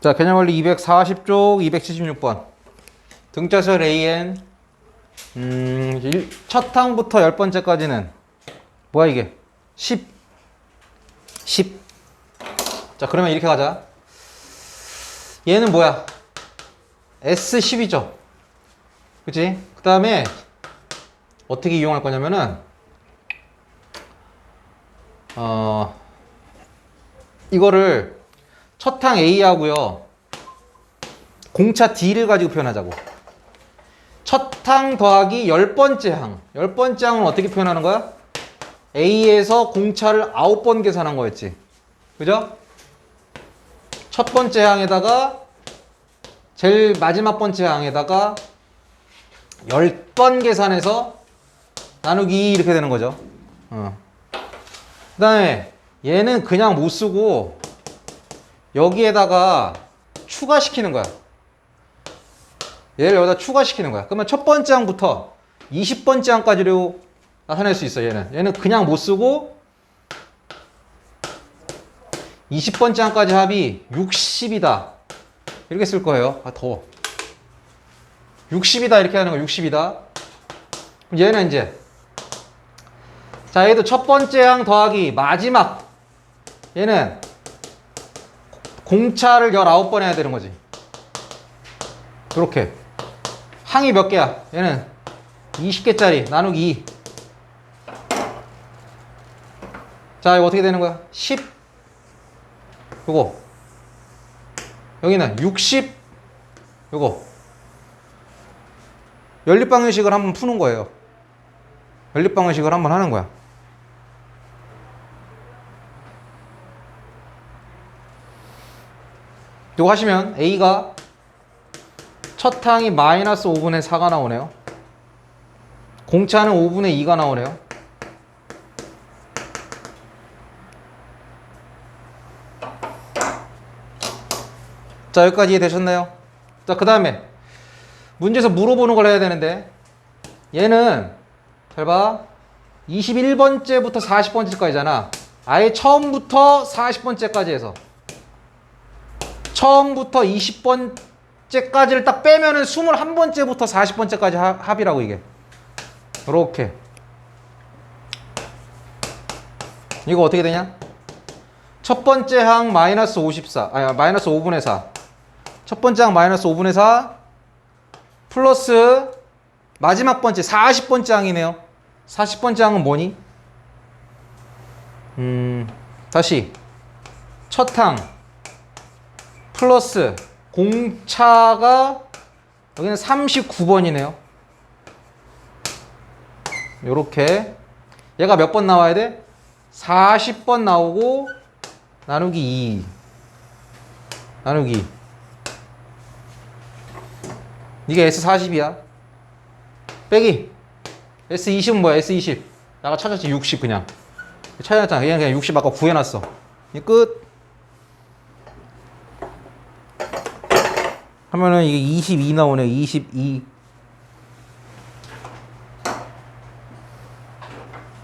자, 개념 원리 240쪽 276번. 등자설 AN 음, 일- 첫 항부터 열 번째까지는 뭐야 이게? 10 10 자, 그러면 이렇게 가자. 얘는 뭐야? S10이죠. 그치? 그 다음에 어떻게 이용할 거냐면은 어 이거를 첫 항 A하고요 공차 D를 가지고 표현하자고 첫 항 더하기 열 번째 항. 열 번째 항은 어떻게 표현하는 거야? A에서 공차를 아홉 번 계산한 거였지. 그죠? 첫 번째 항에다가 제일 마지막 번째 항에다가 열 번 계산해서 나누기 이렇게 되는 거죠. 어. 그 다음에 얘는 그냥 못 쓰고 여기에다가 추가시키는 거야. 얘를 여기다 추가시키는 거야. 그러면 첫 번째 항부터 20번째 항까지로 나타낼 수 있어, 얘는. 얘는 그냥 못 쓰고 20번째 항까지 합이 60이다. 이렇게 쓸 거예요. 아, 더워. 60이다. 이렇게 하는 거 60이다. 그럼 얘는 이제 자, 얘도 첫 번째 항 더하기 마지막 얘는 공차를 19번 해야 되는 거지. 이렇게 항이 몇 개야? 얘는 20개짜리 나누기 2. 자, 이거 어떻게 되는 거야? 10. 요거. 여기는 60. 요거. 연립방정식을 한번 푸는 거예요. 연립방정식을 한번 하는 거야. 이거 하시면 A가 첫 항이 마이너스 5분의 4가 나오네요. 공차는 5분의 2가 나오네요. 자, 여기까지 이해되셨나요? 자, 그 다음에 문제에서 물어보는 걸 해야 되는데 얘는 잘 봐. 21번째부터 40번째까지잖아. 아예 처음부터 40번째까지 해서 처음부터 20번째까지를 딱 빼면은 21번째부터 40번째까지 합이라고 이게. 이렇게. 이거 어떻게 되냐? 첫 번째 항 마이너스 54, 아니 마이너스 5분의 4. 첫 번째 항 마이너스 5분의 4 플러스 마지막 번째 40번째 항이네요. 40번째 항은 뭐니? 음, 다시 첫 항 플러스 공차가 여기는 39번이네요. 요렇게 얘가 몇 번 나와야 돼? 40번 나오고 나누기 2 나누기 2. 이게 S40이야. 빼기. S20은 뭐야? S20. 나가 찾았지 60 그냥. 찾았잖아. 그냥 그냥 60 아까 구해놨어. 이 끝. 하면은 이게 22 나오네. 22.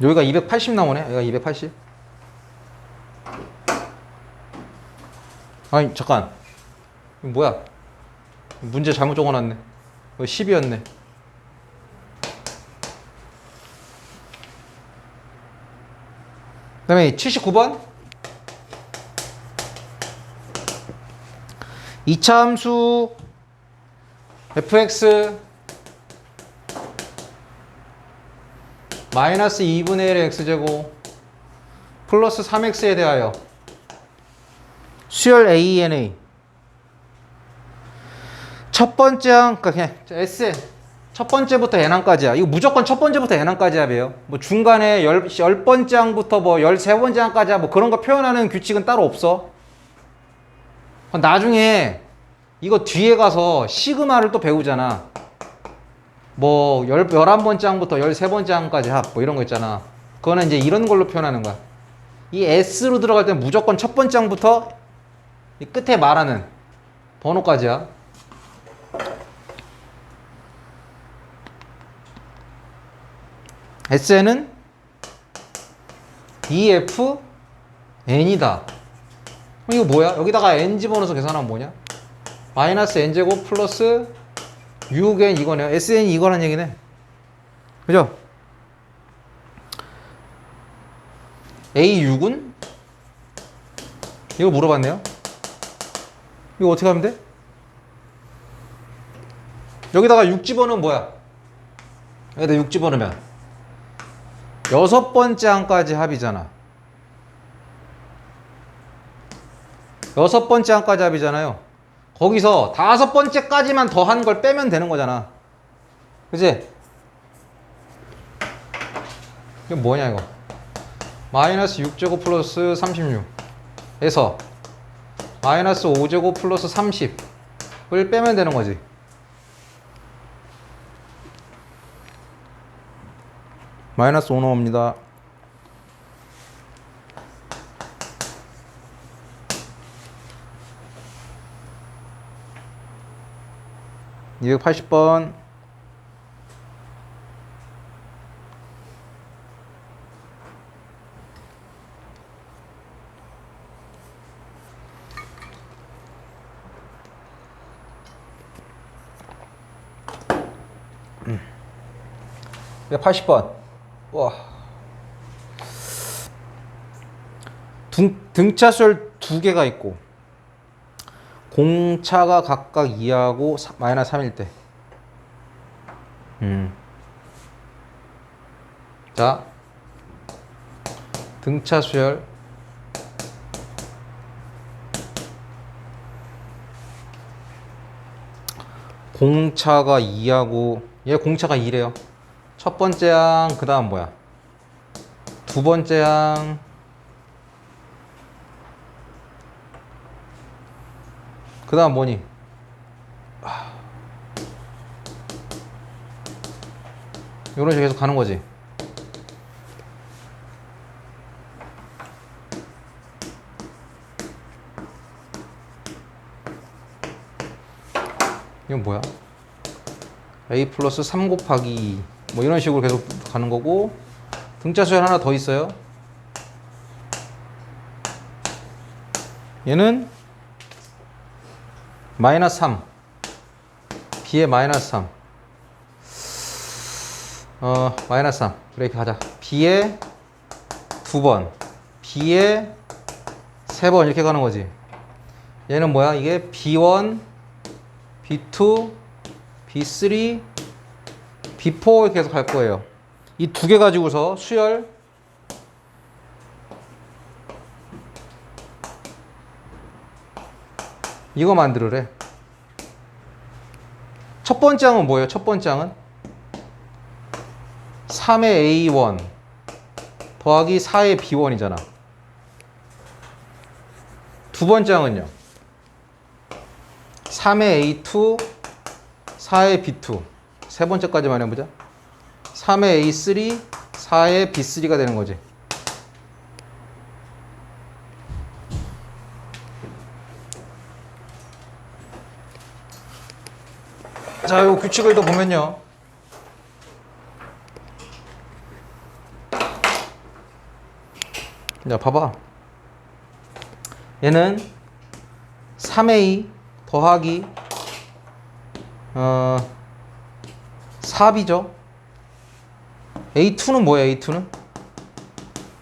여기가 280 나오네. 여기가 280. 아니 잠깐. 뭐야? 문제 잘못 적어놨네. 이거 10이었네. 그 다음에 79번. 이차함수 fx 마이너스 2분의 1의 x제곱 플러스 3x에 대하여 수열 ANA 첫 번째 항 그러니까 그냥 SN 첫 번째부터 n항까지야. 이거 무조건 첫 번째부터 n항까지 합이에요. 뭐 중간에 열, 열 번째 항부터 뭐 열세 번째 항까지 뭐 그런 거 표현하는 규칙은 따로 없어. 나중에 이거 뒤에 가서 시그마를 또 배우잖아. 뭐 열, 열한 번째 항부터 열세 번째 항까지 합. 뭐 이런 거 있잖아. 그거는 이제 이런 걸로 표현하는 거야. 이 S로 들어갈 때는 무조건 첫 번째 항부터 이 끝에 말하는 번호까지야. SN은 EF N이다. 이거 뭐야? 여기다가 N 집어넣어서 계산하면 뭐냐? 마이너스 n제곱 플러스 6n 이거네요. sn이 이거란 얘기네. 그죠? a6은? 이거 물어봤네요. 이거 어떻게 하면 돼? 여기다가 6 집어넣으면 뭐야? 여기다 6 집어넣으면 여섯 번째 항까지 합이잖아. 여섯 번째 항까지 합이잖아요. 거기서 다섯 번째까지만 더한 걸 빼면 되는 거잖아. 그지? 이거 뭐냐 이거? 마이너스 6제곱 플러스 36에서 마이너스 5제곱 플러스 30을 빼면 되는 거지. 마이너스 5 나옵니다. 280번. 음. 280번. 와. 등, 등차수열 두 개가 있고 공차가 각각 2하고 사- 마이너스 3일 때. 음. 자. 등차 수열. 공차가 2하고 얘 공차가 2래요. 첫 번째 항 그 다음 뭐야? 두 번째 항 그 다음 뭐니? 이런 식으로 계속 가는 거지. 이건 뭐야? a 플러스 3 곱하기 2. 뭐 이런 식으로 계속 가는 거고 등차 수열 하나 더 있어요. 얘는 마이너스 3 b의 마이너스 3 어, 마이너스 3 브레이크 하자. B의 두 번. B의 세 번. 이렇게 가는 거지. 얘는 뭐야? 이게 b1 b2 b3 b4 이렇게 계속 갈 거예요. 이 두 개 가지고서 수열 이거 만들으래. 첫 번째 항은 뭐예요? 첫 번째 항은 3의 A1 더하기 4의 B1이잖아. 두 번째 항은요. 3의 A2 4의 B2 세 번째까지만 해보자. 3의 A3 4의 B3가 되는 거지. 자, 요 규칙을 더 보면요. 자, 봐봐. 얘는 3a 더하기 어 4b죠. a2는 뭐야, a2는?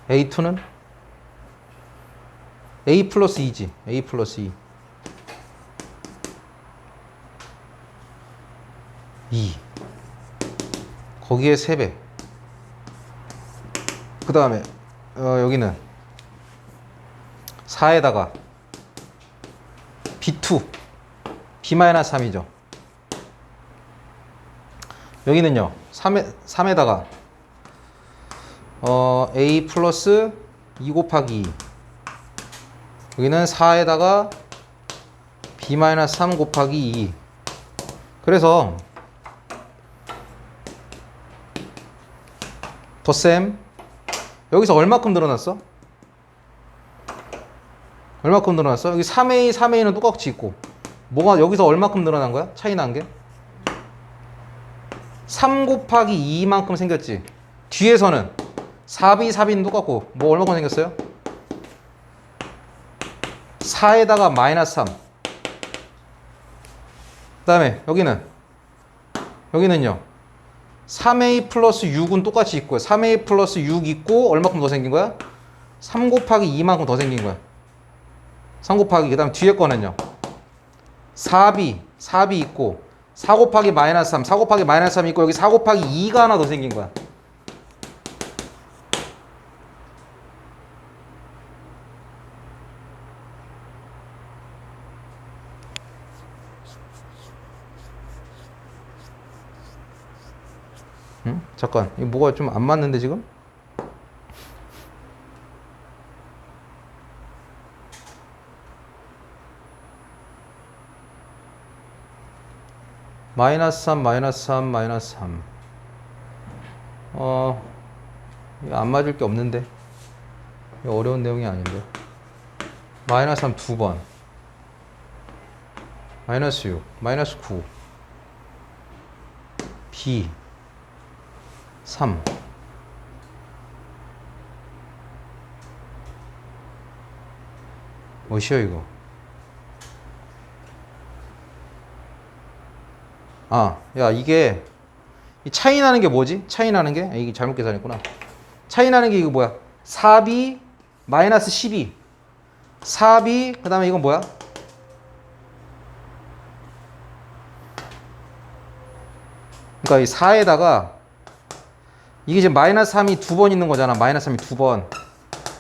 a2는 a 플러스 2지. a 플러스 2. 2 거기에 3배. 그 다음에 어, 여기는 4에다가 B2 B-3이죠. 여기는요 3에, 3에다가 어, A 플러스 2 곱하기 2 여기는 4에다가 B-3 곱하기 2 그래서 덧셈 여기서 얼마큼 늘어났어? 얼마큼 늘어났어? 여기 3A, 3A는 똑같이 있고 뭐가 여기서 얼마큼 늘어난 거야? 차이 난 게? 3 곱하기 2만큼 생겼지 뒤에서는 4B, 4B는 똑같고 뭐 얼마큼 생겼어요? 4에다가 마이너스 3 그 다음에 여기는 여기는요 3a 플러스 6은 똑같이 있고요. 3a 플러스 6 있고 얼마큼 더 생긴 거야? 3 곱하기 2만큼 더 생긴 거야. 3 곱하기 그 다음 뒤에 거는요? 4b 4b 있고 4 곱하기 마이너스 3 4 곱하기 마이너스 3 있고 여기 4 곱하기 2가 하나 더 생긴 거야 응? 잠깐 이거 뭐가 좀 안 맞는데 지금? 마이너스 3 마이너스 3 마이너스 3 어... 이거 안 맞을 게 없는데. 이거 어려운 내용이 아닌데. 마이너스 3 두 번. 마이너스 6 마이너스 9 B 3 뭐시여 이거 아, 야, 이게 이 차이 나는 게 뭐지? 차이 나는 게? 아, 이게 잘못 계산했구나. 차이 나는 게 이거 뭐야? 4b 마이너스 12. 4b 그 다음에 이건 뭐야? 그러니까 이 4에다가 이게 지금 마이너스 3이 두 번 있는 거잖아. 마이너스 3이 두 번.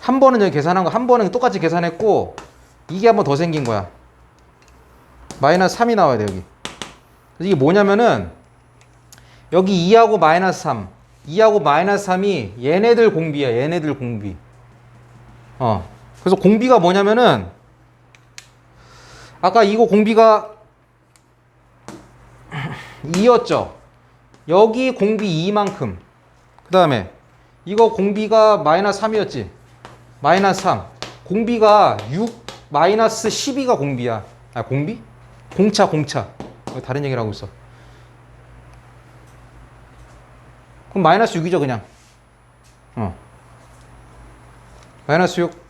한 번은 여기 계산한 거, 한 번은 똑같이 계산했고 이게 한 번 더 생긴 거야. 마이너스 3이 나와야 돼, 여기. 이게 뭐냐면은 여기 2하고 마이너스 3 2하고 마이너스 3이 얘네들 공비야 얘네들 공비 어 그래서 공비가 뭐냐면은 아까 이거 공비가 2였죠 여기 공비 2만큼 그 다음에 이거 공비가 마이너스 3이었지? 마이너스 3 공비가 6 마이너스 12가 공비야. 아 공비? 공차 공차. 왜 다른 얘기를 하고 있어? 그럼 마이너스 6이죠 그냥. 어. 마이너스 6